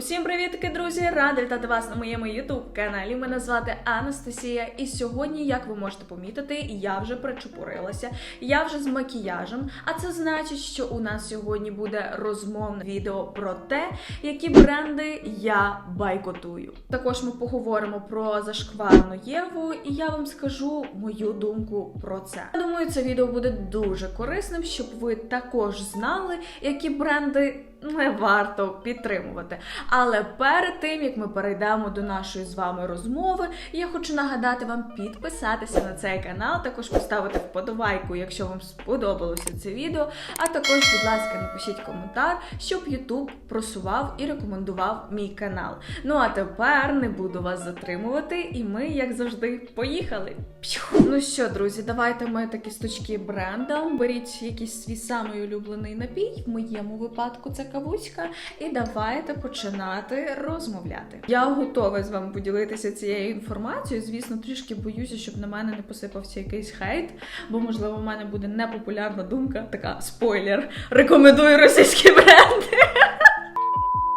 Усім привітки, друзі! Рада вітати вас на моєму youtube каналі. Мене звати Анастасія, і сьогодні, як ви можете помітити, я вже причепурилася, я вже з макіяжем. А це значить, що у нас сьогодні буде розмовне відео про те, які бренди я байкотую. Також ми поговоримо про зашкварну Єву, і я вам скажу мою думку про це. Я думаю, це відео буде дуже корисним, щоб ви також знали, які бренди не варто підтримувати. Але перед тим як ми перейдемо до нашої з вами розмови, я хочу нагадати вам підписатися на цей канал, також поставити вподобайку, якщо вам сподобалося це відео. А також, будь ласка, напишіть коментар, щоб YouTube просував і рекомендував мій канал. Ну а тепер не буду вас затримувати, і ми, як завжди, поїхали. Ну що, друзі, давайте ми такі з точки бренда. Беріть якийсь свій самий улюблений напій. В моєму випадку це кавуська. І давайте починати розмовляти. Я готова з вами поділитися цією інформацією. Звісно, трішки боюся, щоб на мене не посипався якийсь хейт, бо можливо в мене буде непопулярна думка. Така спойлер. Рекомендую російські бренди.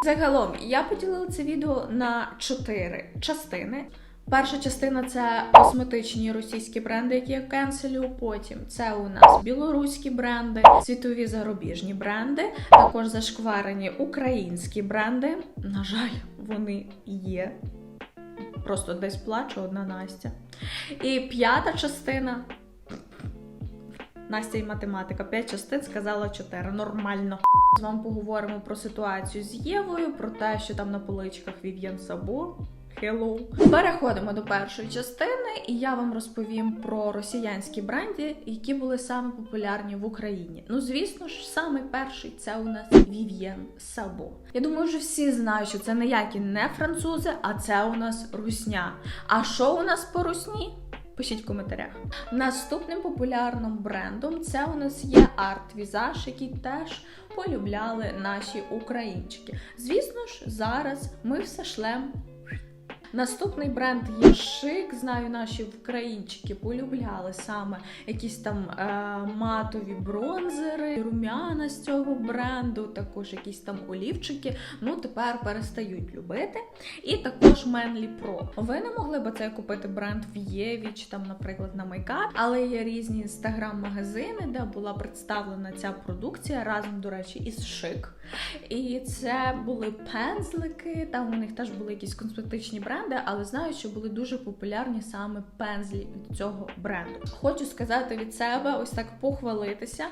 Загалом я поділила це відео на чотири частини. Перша частина це косметичні російські бренди, які я кенселю. Потім це у нас білоруські бренди, світові зарубіжні бренди, також зашкварені українські бренди. На жаль, вони є. Просто десь плаче одна Настя. І п'ята частина. Настя і математика. П'ять частин сказала чотири. Нормально. З вами поговоримо про ситуацію з Євою, про те, що там на поличках Вів'ян Сабо. Hello. Переходимо до першої частини, і я вам розповім про росіянські бренди, які були саме популярні в Україні. Ну, звісно ж, саме перший це у нас Вів'єн Сабо. Я думаю, що всі знають, що це ніякі не французи, а це у нас русня. А що у нас по русні? Пишіть в коментарях. Наступним популярним брендом це у нас є Art Visage, який теж полюбляли наші українчики. Звісно ж, зараз ми все шлем Наступний бренд є шик. Знаю, наші українчики полюбляли саме якісь там е, матові бронзери, рум'яна з цього бренду, також якісь там олівчики. Ну тепер перестають любити. І також Manly Pro. Ви не могли би це купити бренд в Єві чи там, наприклад, на Майкап, але є різні інстаграм-магазини, де була представлена ця продукція разом, до речі, із шик. І це були пензлики. Там у них теж були якісь косметичні бренди бренди, але знаю, що були дуже популярні саме пензлі від цього бренду. Хочу сказати від себе, ось так похвалитися.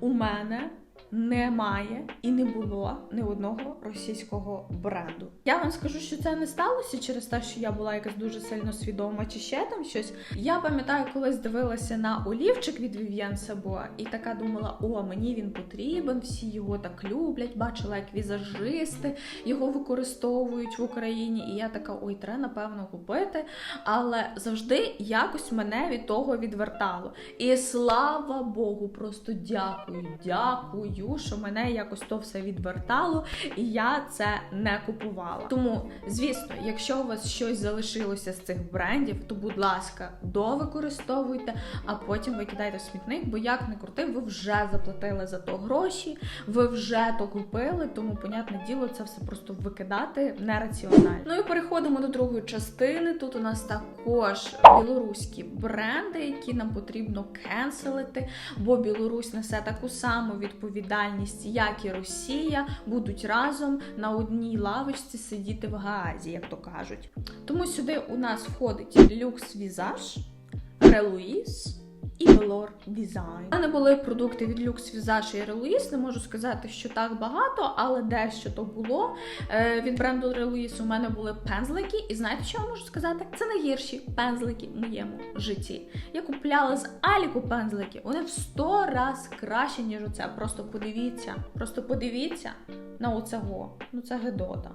У мене немає і не було ні одного російського бренду. Я вам скажу, що це не сталося через те, що я була якась дуже сильно свідома чи ще там щось. Я пам'ятаю, колись дивилася на олівчик від Vivienne Sabo і така думала: о, мені він потрібен, всі його так люблять. Бачила, як візажисти його використовують в Україні. І я така, ой, треба напевно купити. Але завжди якось мене від того відвертало. І слава Богу, просто дякую, дякую, що мене якось то все відвертало, і я це не купувала. Тому, звісно, якщо у вас щось залишилося з цих брендів, то будь ласка, довикористовуйте, а потім викидайте смітник, бо як не крути, ви вже заплатили за то гроші, ви вже то купили, тому, понятне діло, це все просто викидати нераціонально. Ну і переходимо до другої частини. Тут у нас також білоруські бренди, які нам потрібно кенселити, бо Білорусь несе таку саму відповідальність, як і Росія, будуть разом на одній лавочці сидіти в Гаазі, як то кажуть. Тому сюди у нас входить люкс візаж, Релуїс. І Velour Design. У мене були продукти від Lux Visage і Reluis. Не можу сказати, що так багато, але дещо то було. Е, від бренду Reluis у мене були пензлики, і знаєте, що я можу сказати? Це найгірші пензлики в моєму житті. Я купляла з Аліку пензлики. Вони в 100 раз краще, ніж оце. Просто подивіться. Просто подивіться на оцього. Ну це гедота.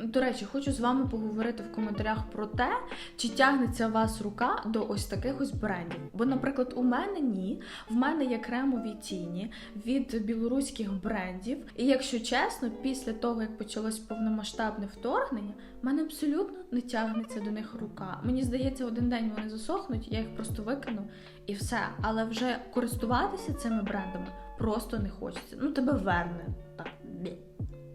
До речі, хочу з вами поговорити в коментарях про те, чи тягнеться вас рука до ось таких ось брендів. Бо, наприклад, у мене ні. В мене є кремові тіні від білоруських брендів. І якщо чесно, після того як почалось повномасштабне вторгнення, в мене абсолютно не тягнеться до них рука. Мені здається, один день вони засохнуть, я їх просто викину і все. Але вже користуватися цими брендами просто не хочеться. Ну тебе верне так.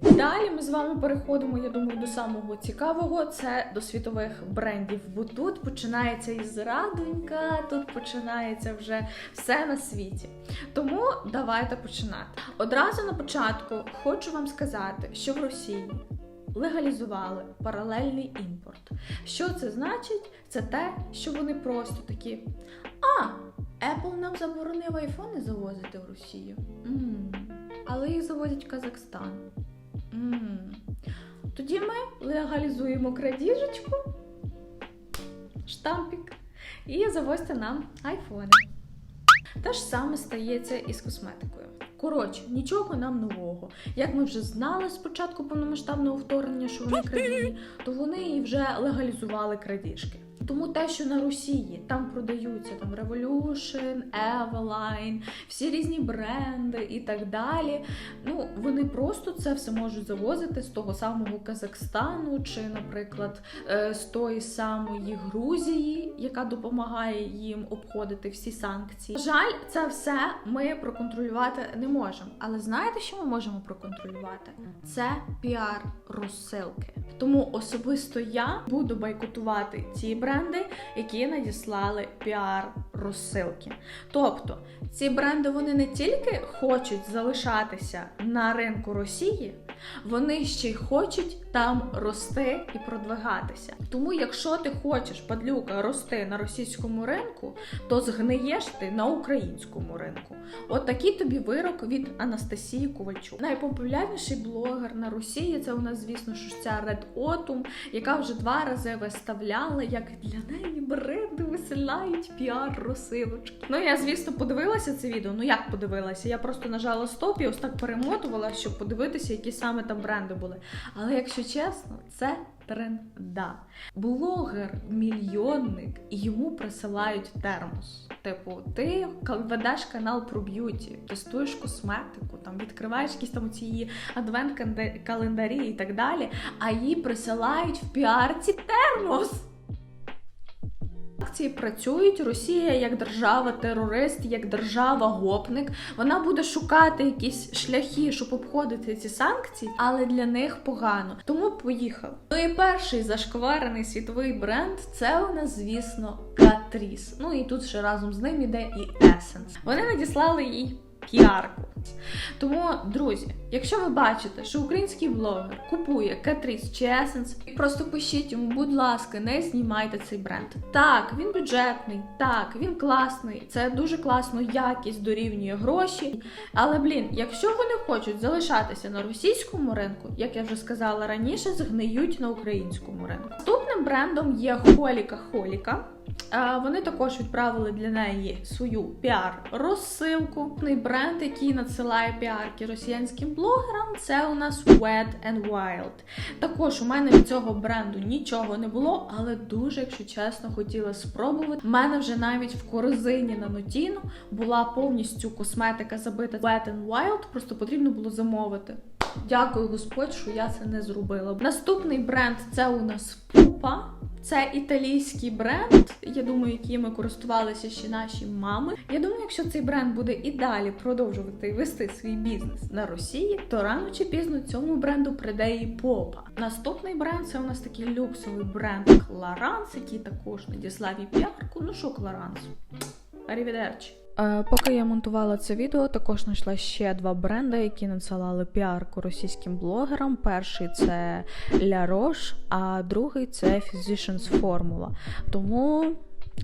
Далі ми з вами переходимо, я думаю, до самого цікавого це до світових брендів. Бо тут починається і зрадонька, тут починається вже все на світі. Тому давайте починати. Одразу на початку хочу вам сказати, що в Росії легалізували паралельний імпорт. Що це значить? Це те, що вони просто такі. А, Apple нам заборонив айфони завозити в Росію. м але їх завозять в Казахстан. Тоді ми легалізуємо крадіжечку, штампік, і завозьте нам айфони. Те ж саме стається і з косметикою. Коротше, нічого нам нового. Як ми вже знали з початку повномасштабного вторгнення, що вони крадії, то вони вже легалізували крадіжки. Тому те, що на Росії там продаються там Revolution, Eveline, всі різні бренди і так далі. Ну вони просто це все можуть завозити з того самого Казахстану, чи, наприклад, е, з тої самої Грузії, яка допомагає їм обходити всі санкції. Жаль, це все ми проконтролювати не можемо. Але знаєте, що ми можемо проконтролювати? Це піар розсилки. Тому особисто я буду бойкотувати ті бренди, які надіслали піар розсилки. Тобто ці бренди вони не тільки хочуть залишатися на ринку Росії, вони ще й хочуть там рости і продвигатися. Тому, якщо ти хочеш, падлюка, рости на російському ринку, то згниєш ти на українському ринку. От такий тобі вирок від Анастасії Ковальчук. Найпопулярніший блогер на Росії це у нас, звісно, ж ця Red Autumn, яка вже два рази виставляла, як для неї бренди висилають піар розсилочки. Ну я, звісно, подивилася це відео. Ну як подивилася? Я просто нажала стоп і ось так перемотувала, щоб подивитися, які саме там бренди були. Але якщо чесно, це тренда. Блогер, мільйонник, і йому присилають термос. Типу, ти ведеш канал про б'юті, тестуєш косметику, там відкриваєш якісь там ці адвент-календарі і так далі, а їй присилають в піарці термос. Акції працюють. Росія як держава-терорист, як держава-гопник. Вона буде шукати якісь шляхи, щоб обходити ці санкції, але для них погано. Тому поїхав. Ну і перший зашкварений світовий бренд це у нас, звісно, Катріс. Ну і тут ще разом з ним іде і Есенс. Вони надіслали їй піарку. Тому, друзі, якщо ви бачите, що український блогер купує Catrice чи Essence, просто пишіть йому, будь ласка, не знімайте цей бренд. Так, він бюджетний, так, він класний, це дуже класно, якість дорівнює гроші. Але, блін, якщо вони хочуть залишатися на російському ринку, як я вже сказала раніше, згниють на українському ринку. Наступним брендом є Холіка Холіка. Вони також відправили для неї свою піар-розсилку. Бренд, який надсилає піарки росіянським блогерам, це у нас Wet n Wild. Також у мене від цього бренду нічого не було, але дуже, якщо чесно, хотіла спробувати. У мене вже навіть в корзині на Нотіну була повністю косметика забита Wet n Wild, просто потрібно було замовити. Дякую, Господь, що я це не зробила. Наступний бренд це у нас Пупа. Це італійський бренд, я думаю, якими користувалися ще наші мами. Я думаю, якщо цей бренд буде і далі продовжувати вести свій бізнес на Росії, то рано чи пізно цьому бренду прийде і попа. Наступний бренд це у нас такий люксовий бренд Кларанс, який також надіслав і піарку. Ну що, Кларанс? Арівідерчі. Е, Поки я монтувала це відео, також знайшла ще два бренди, які надсилали піарку російським блогерам. Перший це La Roche, а другий це Physicians Formula. Тому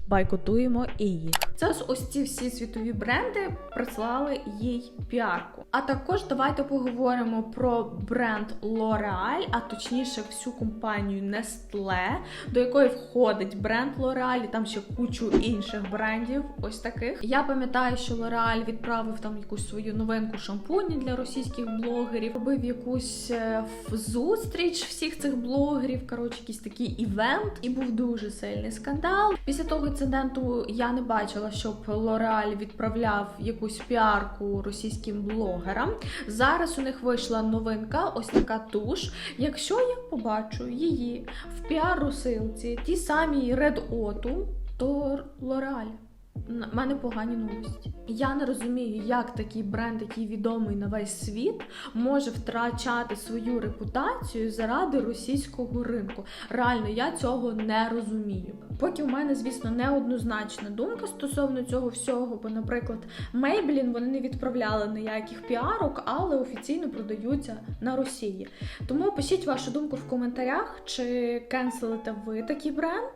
байкотуємо і їх. Це ж ось ці всі світові бренди прислали їй піарку. А також давайте поговоримо про бренд L'Oreal, а точніше всю компанію Nestle, до якої входить бренд L'Oreal, і там ще кучу інших брендів. Ось таких. Я пам'ятаю, що L'Oreal відправив там якусь свою новинку шампуні для російських блогерів, робив якусь е, зустріч всіх цих блогерів. Коротше, якийсь такий івент, і був дуже сильний скандал. Після того інциденту я не бачила, щоб Лореаль відправляв якусь піарку російським блогерам. Зараз у них вийшла новинка, ось така туш. Якщо я побачу її в піар-русилці, ті самі Red Оту, то L'Oreal. В мене погані новості. Я не розумію, як такий бренд, який відомий на весь світ, може втрачати свою репутацію заради російського ринку. Реально, я цього не розумію. Поки у мене, звісно, неоднозначна думка стосовно цього всього, бо, наприклад, Maybelline вони не відправляли ніяких піарок, але офіційно продаються на Росії. Тому пишіть вашу думку в коментарях, чи кенселите ви такий бренд,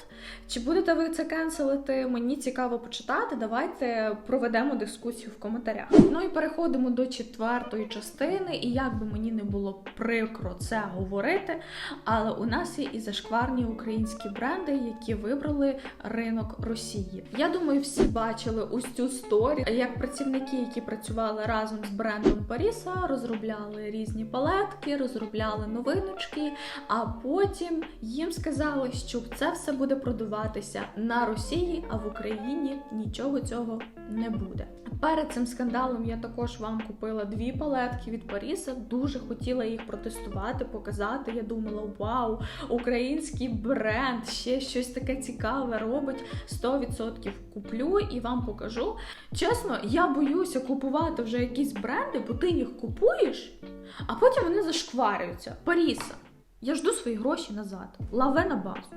чи будете ви це кенселити. Мені цікаво почитати. Давайте проведемо дискусію в коментарях. Ну і переходимо до четвертої частини. І як би мені не було прикро це говорити, але у нас є і зашкварні українські бренди, які вибрали ринок Росії. Я думаю, всі бачили ось цю сторі, як працівники, які працювали разом з брендом Паріса, розробляли різні палетки, розробляли новиночки, а потім їм сказали, що це все буде продаватися на Росії, а в Україні нічого цього не буде. Перед цим скандалом я також вам купила дві палетки від Паріса. Дуже хотіла їх протестувати, показати. Я думала, вау, український бренд, ще щось таке цікаве робить. 100% куплю і вам покажу. Чесно, я боюся купувати вже якісь бренди, бо ти їх купуєш, а потім вони зашкварюються. Паріса. Я жду свої гроші назад. Лаве на базу.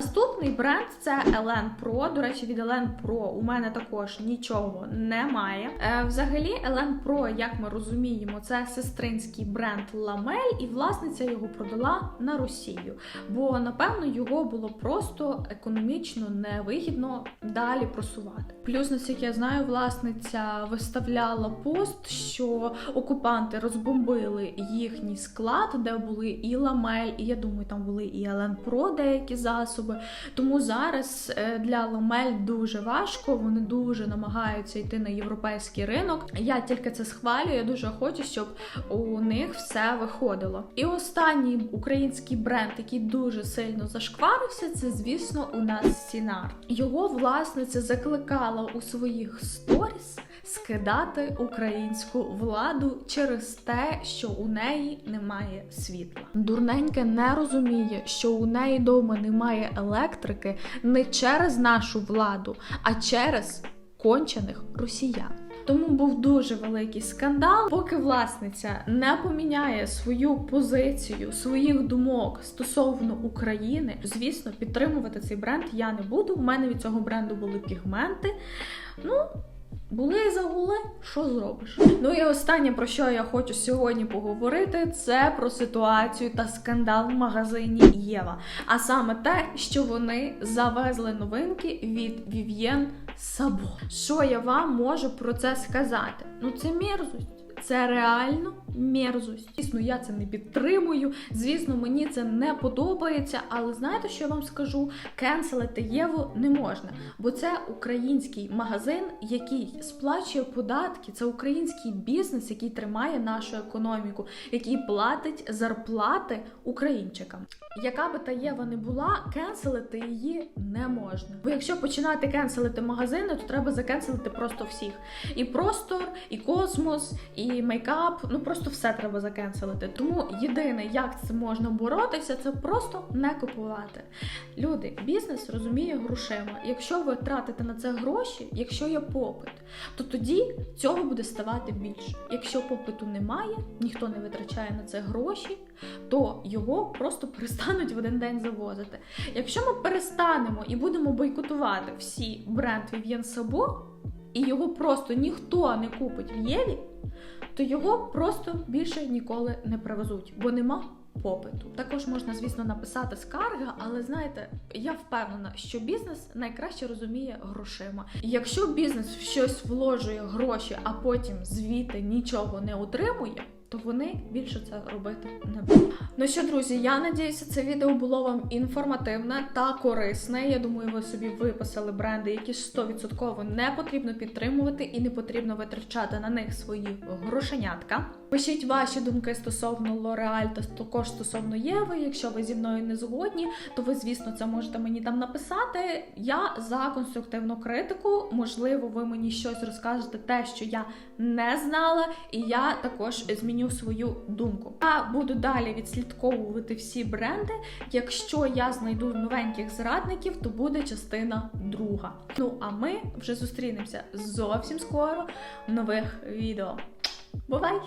Наступний бренд це Elen Pro. До речі, від Elen Pro у мене також нічого немає. Е, взагалі, Elen Pro, як ми розуміємо, це сестринський бренд Lamel, і власниця його продала на Росію. Бо, напевно, його було просто економічно невигідно далі просувати. Плюс, наскільки я знаю, власниця виставляла пост, що окупанти розбомбили їхній склад, де були і Ламель, і я думаю, там були і Elen Pro деякі засоби. Тому зараз е, для Ламель дуже важко. Вони дуже намагаються йти на європейський ринок. Я тільки це схвалюю. Я дуже хочу, щоб у них все виходило. І останній український бренд, який дуже сильно зашкварився, це звісно у нас Сінар. Його власниця закликала у своїх сторіс скидати українську владу через те, що у неї немає світла. Дурненьке не розуміє, що у неї вдома немає електрики не через нашу владу, а через кончених росіян. Тому був дуже великий скандал. Поки власниця не поміняє свою позицію, своїх думок стосовно України, звісно, підтримувати цей бренд я не буду. У мене від цього бренду були пігменти. Ну. Були загули, що зробиш? Ну і останнє, про що я хочу сьогодні поговорити, це про ситуацію та скандал в магазині Єва. А саме те, що вони завезли новинки від Вів'єн Сабо. Що я вам можу про це сказати? Ну це мерзость. Це реально мерзость. Звісно, я це не підтримую. Звісно, мені це не подобається. Але знаєте, що я вам скажу? Кенселити Єву не можна, бо це український магазин, який сплачує податки. Це український бізнес, який тримає нашу економіку, який платить зарплати українчикам. Яка би та Єва не була, кенселити її не можна. Бо якщо починати кенселити магазини, то треба закенселити просто всіх. І простор, і космос, і мейкап. Ну просто все треба закенселити. Тому єдине, як це можна боротися, це просто не купувати. Люди, бізнес розуміє грошима. Якщо ви тратите на це гроші, якщо є попит, то тоді цього буде ставати більше. Якщо попиту немає, ніхто не витрачає на це гроші, то його просто перестануть в один день завозити. Якщо ми перестанемо і будемо бойкотувати всі бренд Vivien Sabo, і його просто ніхто не купить в Єві, то його просто більше ніколи не привезуть, бо нема попиту. Також можна, звісно, написати скарги, але знаєте, я впевнена, що бізнес найкраще розуміє грошима. І якщо бізнес в щось вложує гроші, а потім звідти нічого не отримує. То вони більше це робити не будуть. Ну що, друзі, я надіюся, це відео було вам інформативне та корисне. Я думаю, ви собі виписали бренди, які 100% не потрібно підтримувати і не потрібно витрачати на них свої грошенятка. Пишіть ваші думки стосовно L'Oreal та також стосовно Єви. Якщо ви зі мною не згодні, то ви, звісно, це можете мені там написати. Я за конструктивну критику. Можливо, ви мені щось розкажете, те, що я не знала, і я також зміню зміню свою думку. Я буду далі відслідковувати всі бренди. Якщо я знайду новеньких зрадників, то буде частина друга. Ну а ми вже зустрінемося зовсім скоро в нових відео. Бувай!